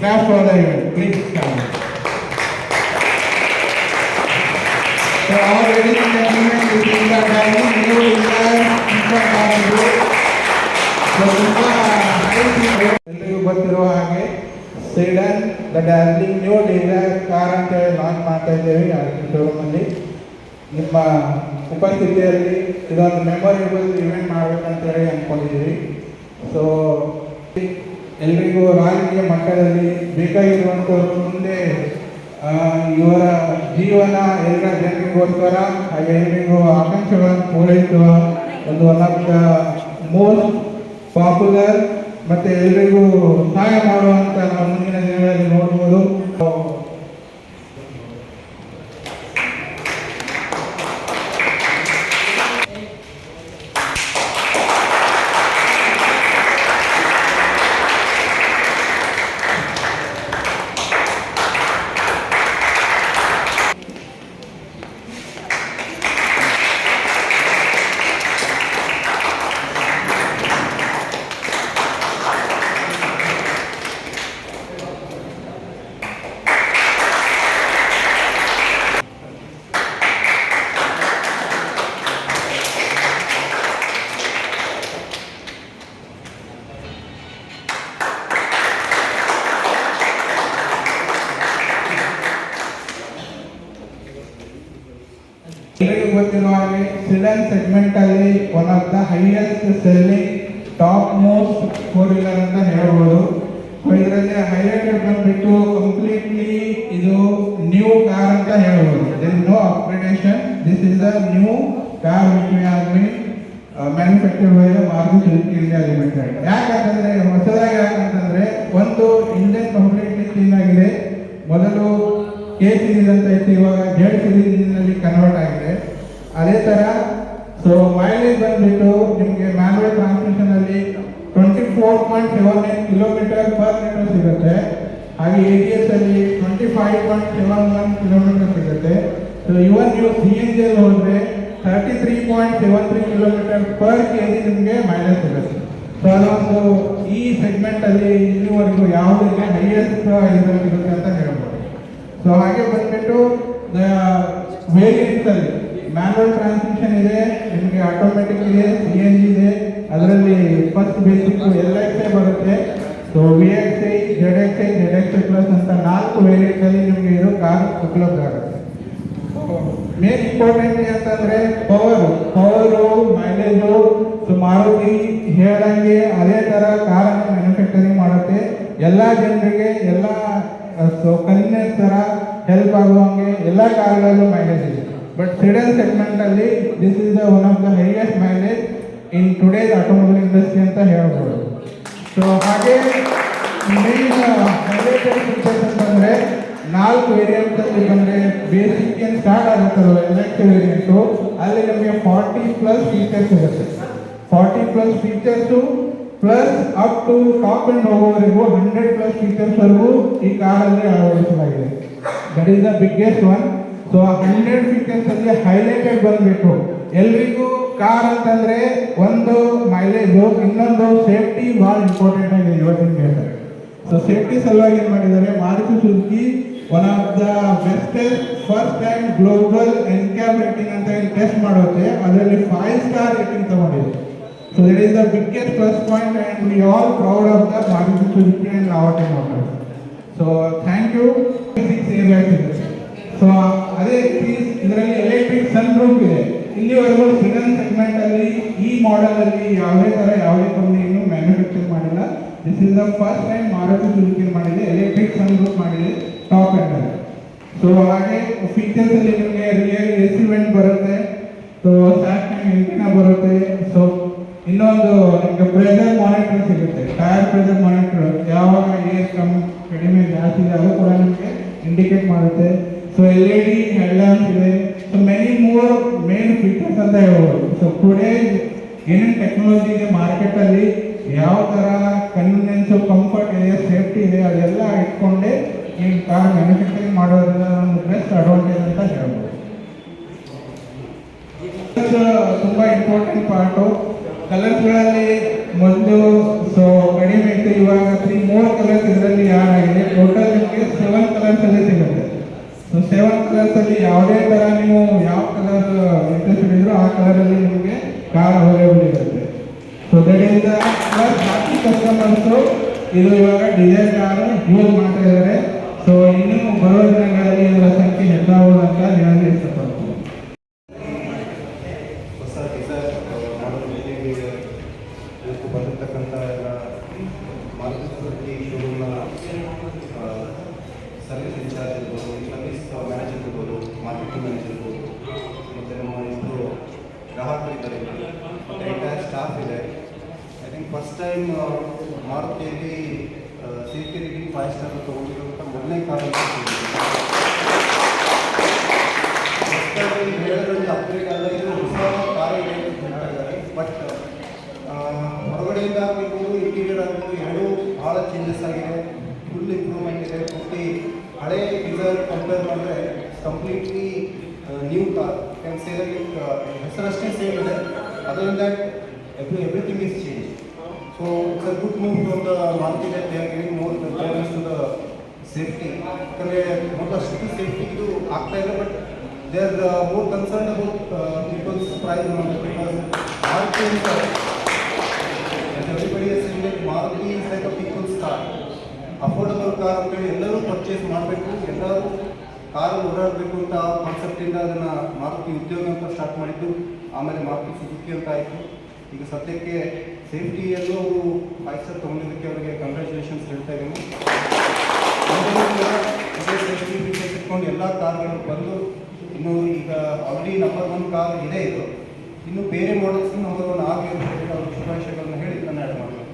clap for the event, please. come. So all ladies and gentlemen, this is the dining new India Super Car Group. So ತುಂಬಾ ಎಲ್ರಿಗೂ ಗೊತ್ತಿರುವ ಹಾಗೆ sedan the darling new Dzire car ಅಂತ ಹೇಳಿ launch ಮಾಡ್ತಾ ಇದ್ದೇವೆ showroom ಅಲ್ಲಿ ನಿಮ್ಮ ಉಪಸ್ಥಿತಿಯಲ್ಲಿ ಇದೊಂದು ಮೆಮೊರೇಬಲ್ ಇವೆಂಟ್ ಮಾಡ್ಬೇಕಂತ ಹೇಳಿ ಅಂದ್ಕೊಂಡಿದ್ದೀವಿ ಸೊ ಎಲ್ರಿಗೂ ರಾಜಕೀಯ ಮಟ್ಟದಲ್ಲಿ ಬೇಕಾಗಿರುವಂಥವ್ರು ಮುಂದೆ ಇವರ ಜೀವನ ಎಲ್ಲ ಜನರಿಗೋಸ್ಕರ ಹಾಗೆ ಎಲ್ರಿಗೂ ಆಕಾಂಕ್ಷೆಗಳನ್ನು ಪೂರೈಸುವ ಒಂದು one of the most popular ಮತ್ತು ಎಲ್ರಿಗೂ ಸಹಾಯ ಮಾಡುವಂಥ ನಾವು ಮುಂದಿನ ದಿನಗಳಲ್ಲಿ ನೋಡ್ಬೋದು. ಸಿಡನ್ ಸೆಗ್ಮೆಂಟ್ ಅಲ್ಲಿ one of the highest selling top most four wheeler ಅಂತ ಹೇಳ್ಬೋದು. ಇದರಲ್ಲಿ ಹೈಲೈಟೆಡ್ ಬಂದ್ಬಿಟ್ಟು ಕಂಪ್ಲೀಟ್ಲಿ ಇದು ನ್ಯೂ ಕಾರ್ ಅಂತ ಹೇಳ್ಬೋದು. No upgradation this is the new car manufacture by Maruti Suzuki India limited ಯಾಕಂತಂದ್ರೆ, ಹೊಸದಾಗಿ ಯಾಕಂತಂದ್ರೆ, ಒಂದು ಇಂಜಿನ್ ಕಂಪ್ಲೀಟ್ಲಿ ಕ್ಲೀನ್ ಆಗಿದೆ. ಮೊದಲು ಕೆ ಸಿರೀಸ್ ಅಂತ ಇತ್ತು, ಇವಾಗ ಜೆಡ್ ಕನ್ವರ್ಟ್ ಆಗಿದೆ. ಅದೇ ಥರ ಸೊ ಮೈಲೇಜ್ ಬಂದ್ಬಿಟ್ಟು ನಿಮಗೆ ಮ್ಯಾನುವಲ್ ಟ್ರಾನ್ಸ್ಮಿಷನ್ ಅಲ್ಲಿ twenty four point seven nine kilometre per litre ಸಿಗುತ್ತೆ. ಹಾಗೆ ಎ ಟಿ ಎಸ್ ಅಲ್ಲಿ twenty five point seven one kilometre ಸಿಗುತ್ತೆ. ಸೊ ಇವನ್ ನೀವು ಸಿ ಎನ್ ಜಿಯಲ್ಲಿ ಹೋದರೆ thirty three point seven three kilometre per K G ನಿಮಗೆ mileage ಸಿಗುತ್ತೆ. So ಅದೊಂದು ಈ ಸೆಗ್ಮೆಂಟ್ ಅಲ್ಲಿ ಇಲ್ಲಿವರೆಗೂ ಯಾವುದೇ ಹೈಯೆಸ್ಟ್ ಇದರಲ್ಲಿ ಸಿಗುತ್ತೆ ಅಂತ ಹೇಳ್ಬೋದು. ಸೊ ಹಾಗೆ ಬಂದ್ಬಿಟ್ಟು ವೇರಿಯಂಟ್ಸ್ ಅಲ್ಲಿ ಮ್ಯಾನುವಲ್ ಟ್ರಾನ್ಸ್ಮಿಷನ್ ಇದೆ, ನಿಮಗೆ ಆಟೋಮೆಟಿಕ್ ಇದೆ ಸಿ ಎನ್ ಜಿ ಇದೆ, ಅದರಲ್ಲಿ first basic L X I ಬರುತ್ತೆ. So V X I Z X I Z X I plus ಅಂತ ನಾಲ್ಕು ವೇರಿಯಂಟ್ ಅಲ್ಲಿ ನಿಮಗೆ ಇದು ಕಾರ್ ಉಪಲಬ್ಧ ಆಗುತ್ತೆ. ಮೇನ್ ಇಂಪಾರ್ಟೆಂಟ್ ಅಂತಂದ್ರೆ power power mileage so Maruti ಹೇಳ್ದಂಗೆ ಅದೇ ತರ ಕಾರನ್ನು ಮ್ಯಾನುಫ್ಯಾಕ್ಚರಿಂಗ್ ಮಾಡುತ್ತೆ. ಎಲ್ಲ ಜನರಿಗೆ, ಎಲ್ಲ ಸೊ ಕನ್ವೀನಿಯನ್ಸ್ ತರ ಹೆಲ್ಪ್ ಆಗುವಂಗೆ ಎಲ್ಲ ಕಾರ್ಗಳಲ್ಲೂ ಮೈಲೇಜ್ ಇದೆ. ಬಟ್ ಸಿಡನ್ ಸೆಗ್ಮೆಂಟ್ ಅಲ್ಲಿ this is the one of the highest mileage in today's automobile industry ಅಂತ ಹೇಳ್ಬೋದು. ಸೊ ಹಾಗೆ ಮೇನ್ ಹೈಲೈಟೆಡ್ ಫೀಚರ್ಸ್ ಅಂತಂದ್ರೆ ನಾಲ್ಕು ವೇರಿಯಂಟ್ ಅಲ್ಲಿ ಬಂದ್ರೆ ಬೇಸಿಕ್ ಏನ್ ಸ್ಟಾರ್ಟ್ ಆಗುತ್ತಲ್ಲ ಎಲೆಕ್ಟ್ರಿಕ್ ವೇರಿಯಂಟು ಅಲ್ಲಿ ನಮಗೆ ಫಾರ್ಟಿ ಪ್ಲಸ್ ಫೀಚರ್ಸ್ ಇರುತ್ತೆ. Forty plus features plus up to top end ಹೋಗೋವರೆಗೂ ಹಂಡ್ರೆಡ್ ಪ್ಲಸ್ ಫೀಚರ್ಸ್ ವರೆಗೂ ಈ ಕಾರಲ್ಲಿ ಅಳವಡಿಸಲಾಗಿದೆ. That is the biggest one so hundred fifty ಅಲ್ಲಿ ಹೈಲೈಟೆಡ್ ಬಂದ್ಬಿಟ್ಟು. ಎಲ್ರಿಗೂ ಕಾರ್ ಅಂತಂದ್ರೆ ಒಂದು ಮೈಲೇಜು ಇನ್ನೊಂದು ಸೇಫ್ಟಿ ಭಾಳ ಇಂಪಾರ್ಟೆಂಟ್ ಆಗಿದೆ ಇವತ್ತಿನ ಹೇಳ್ತಾರೆ ಸೊ ಸೇಫ್ಟಿ ಸಲುವಾಗಿ ಏನು ಮಾಡಿದ್ದಾರೆ? Maruti Suzuki one of the bestest first time global NCAP rating ಅಂತ ಏನು ಟೆಸ್ಟ್ ಮಾಡುತ್ತೆ. ಅದರಲ್ಲಿ ಫೈವ್ ಸ್ಟಾರ್ ರೇಟಿಂಗ್ ತಗೊಂಡಿದೆ. So that is the biggest plus point and we all proud of the Maruti Suzuki and Lavati motors so thank you six areas so ಅದೇ ರೀತಿ ಇದರಲ್ಲಿ electric sun roof ಇದೆ. ಇಲ್ಲಿವರೆಗೂ ಸಿಗನ್ segment ಅಲ್ಲಿ ಈ model ಅಲ್ಲಿ ಯಾವುದೇ ತರ ಯಾವುದೇ ಕಂಪನಿ ಇನ್ನೂ ಮ್ಯಾನುಫ್ಯಾಕ್ಚರ್ ಮಾಡಿಲ್ಲ. This is the first time Maruti Suzuki ಮಾಡಿದೆ. ಎಲೆಕ್ಟ್ರಿಕ್ ಸನ್ ರೂಫ್ ಮಾಡಿದೆ ಟಾಪ್ ಎಂಡ್ ಸೊ ಹಾಗೆ ಫೀಚರ್ಸ್ ಅಲ್ಲಿ ನಿಮಗೆ ರಿಯಲ್ ಎಸಿ ವೆಂಟ್ ಬರುತ್ತೆ. ಸೊ ಸ್ಯಾಕ್ ಎಂಟಿನ ಬರುತ್ತೆ. ಸೊ ಇನ್ನೊಂದು ನಿಮಗೆ ಪ್ರೆಷರ್ ಮಾನಿಟರ್ ಸಿಗುತ್ತೆ. ಟೈರ್ ಪ್ರೆಷರ್ ಮಾನಿಟರ್ ಯಾವಾಗ ಏರ್ ಕಮ್ಮಿ, ಕಡಿಮೆ ಜಾಸ್ತಿ ಇದೆ, ಅದು ಕೂಡ ನಿಮಗೆ ಇಂಡಿಕೇಟ್ ಮಾಡುತ್ತೆ. So L E D headlamps ಇದೆ so many more main features ಅಂತ ಹೇಳ್ಬೋದು. ಸೊ ಟುಡೇ ಏನೇನು ಟೆಕ್ನಾಲಜಿ ಇದೆ ಮಾರ್ಕೆಟಲ್ಲಿ ಯಾವ ಥರ ಕನ್ವೀನಿಯನ್ಸು ಕಂಫರ್ಟ್ ಇದೆ ಸೇಫ್ಟಿ ಇದೆ, ಅದೆಲ್ಲ ಇಟ್ಕೊಂಡೆ ನೀವು ಕಾರ್ ಮ್ಯಾನುಫ್ಯಾಕ್ಚರಿಂಗ್ ಮಾಡೋದ್ರಿಂದ ಒಂದು ಬೆಸ್ಟ್ ಅಡ್ವಾಂಟೇಜ್ ಅಂತ ಹೇಳ್ಬೋದು. ತುಂಬ ಇಂಪಾರ್ಟೆಂಟ್ ಪಾರ್ಟು ಕಲರ್ಸ್ಗಳಲ್ಲಿ ಮೊದಲು ಸೊ ಕಡಿಮೆ ಇತ್ತು. ಇವಾಗ ತ್ರೀ ಮೂರು ಕಲರ್ಸ್ ಇದರಲ್ಲಿ ಯಾರಾಗಿದೆ? ಟೋಟಲ್ ನಿಮಗೆ ಸೆವೆನ್ ಕಲರ್ಸಲ್ಲಿ ಸಿಗುತ್ತೆ. ಕಲರ್ಸ್ ಅಲ್ಲಿ ಯಾವುದೇ ತರ ನೀವು ಯಾವ ಕಲರ್ ಇಂಟ್ರೆಸ್ಟ್ ಇದ್ರು ಆ ಕಲರಲ್ಲಿ ನಿಮಗೆ ಕಾರ್ ಅವೈಲೇಬಲ್ ಇರುತ್ತೆ ಸೊ ದಡಿಯಿಂದ ಪ್ಲಸ್ ಬಾಕಿ ಕಸ್ಟಮರ್ಸ್ ಇದು ಇವಾಗ ಡಿಸೈರ್ ಕಾರ್ ಯೂಸ್ ಮಾಡ್ತಾ ಇದ್ದಾರೆ. ಸೊ ಇನ್ನೂ ಬರುವ ದಿನಗಳಲ್ಲಿ ಇದರ ಸಂಖ್ಯೆ ಹೆಚ್ಚಾಗುವುದು ಅಂತ ಹೇಳಲು ಇಷ್ಟಪಡ್ತೀನಿ ಹೊಸ ಎಲ್ಲ ಮಾರುತಿ ಸುಜುಕಿ ಶೋರೂಮ್ನ ಸರ್ವಿಸ್ ಇನ್ಚಾರ್ಜ್ ಇರ್ಬೋದು, ಸರ್ವಿಸ್ ಮ್ಯಾನೇಜರ್ ಇರ್ಬೋದು, ಮಾರ್ಕೆಟಿಂಗ್ ಮ್ಯಾನೇಜರ್ ಇರ್ಬೋದು, ಮತ್ತು ನಮ್ಮ ಇಬ್ಬರು ಗ್ರಾಹಕರಿದ್ದಾರೆ. ಮತ್ತು ಎಂಟೈರ್ ಸ್ಟಾಫ್ ಇದೆ. ಐ ಥಿಂಕ್ ಫಸ್ಟ್ ಟೈಮ್ ಮಾರುತಿಯಲ್ಲಿ ಸೇಫ್ಟಿ ರೇಟಿಂಗ್ ಫೈವ್ ಸ್ಟಾರ್ ತೊಗೊಂಡಿರುವಂಥ ಮೊದಲನೇ ಕಾಲ ಹೇಳೋದ್ರಲ್ಲಿ ಅಪ್ಗ್ರೇಡ್ ಅಲ್ಲ, ಇದು ಹೊಸ ಹೇಳ್ತಾ ಇದ್ದಾರೆ. ಬಟ್ ಹೊರಗಡೆಯಿಂದ ಆಗಿರ್ಬೋದು ಇಂಟೀರಿಯರ್ ಆಗಿರ್ಬೋದು ಎರಡೂ ಭಾಳ ಚೇಂಜಸ್ ಆಗಿದೆ. ಹಳೆ ಡಿಸೈರ್ ಕಂಪೇರ್ ಮಾಡಿದ್ರೆ completely new car can say ಹೆಸರಷ್ಟೇ same ಇದೆ. ಅದರಿಂದ every everything is change so it's a good move from the market they are giving more preference to the safety ಯಾಕಂದರೆ ಮೊದಲಷ್ಟು ಸೇಫ್ಟಿ ಇದು ಆಗ್ತಾ ಇಲ್ಲ but they are more concern about peoples price Maruti is like Maruti is like a peoples car ಅಂತೇಳಿ ಎಲ್ಲರೂ purchase ಮಾಡಬೇಕು, ಎಲ್ಲರೂ car ಓಡಾಡಬೇಕು ಅಂತ ಕಾನ್ಸೆಪ್ಟಿಂದ ಅದನ್ನು ಮಾರುತಿ ಉದ್ಯೋಗ ಅಂತ ಸ್ಟಾರ್ಟ್ ಮಾಡಿದ್ದು. ಆಮೇಲೆ ಮಾರುತಿ ಸುಜುಕಿ ಅಂತ ಆಯಿತು. ಈಗ ಸದ್ಯಕ್ಕೆ ಸೇಫ್ಟಿಯಲ್ಲೂ ಅವರು ತಗೊಂಡಿದ್ದಕ್ಕೆ ಅವರಿಗೆ ಕಂಗ್ರ್ಯಾಚುಲೇಷನ್ಸ್ ಹೇಳ್ತಾ ಇದ್ದೀನಿ. ಇಟ್ಕೊಂಡು ಎಲ್ಲ ಕಾರ್ಗಳು ಬಂದು ಇನ್ನು ಈಗ ಆಲ್ರೆಡಿ ನಂಬರ್ ಒನ್ ಕಾರ್ ಇದೆ ಇದು. ಇನ್ನು ಬೇರೆ ಮಾಡಲ್ಸ್ ನಂಬರ್ ಒನ್ ಆಗಿ ಅಂತ ಹೇಳಿ ಅವರು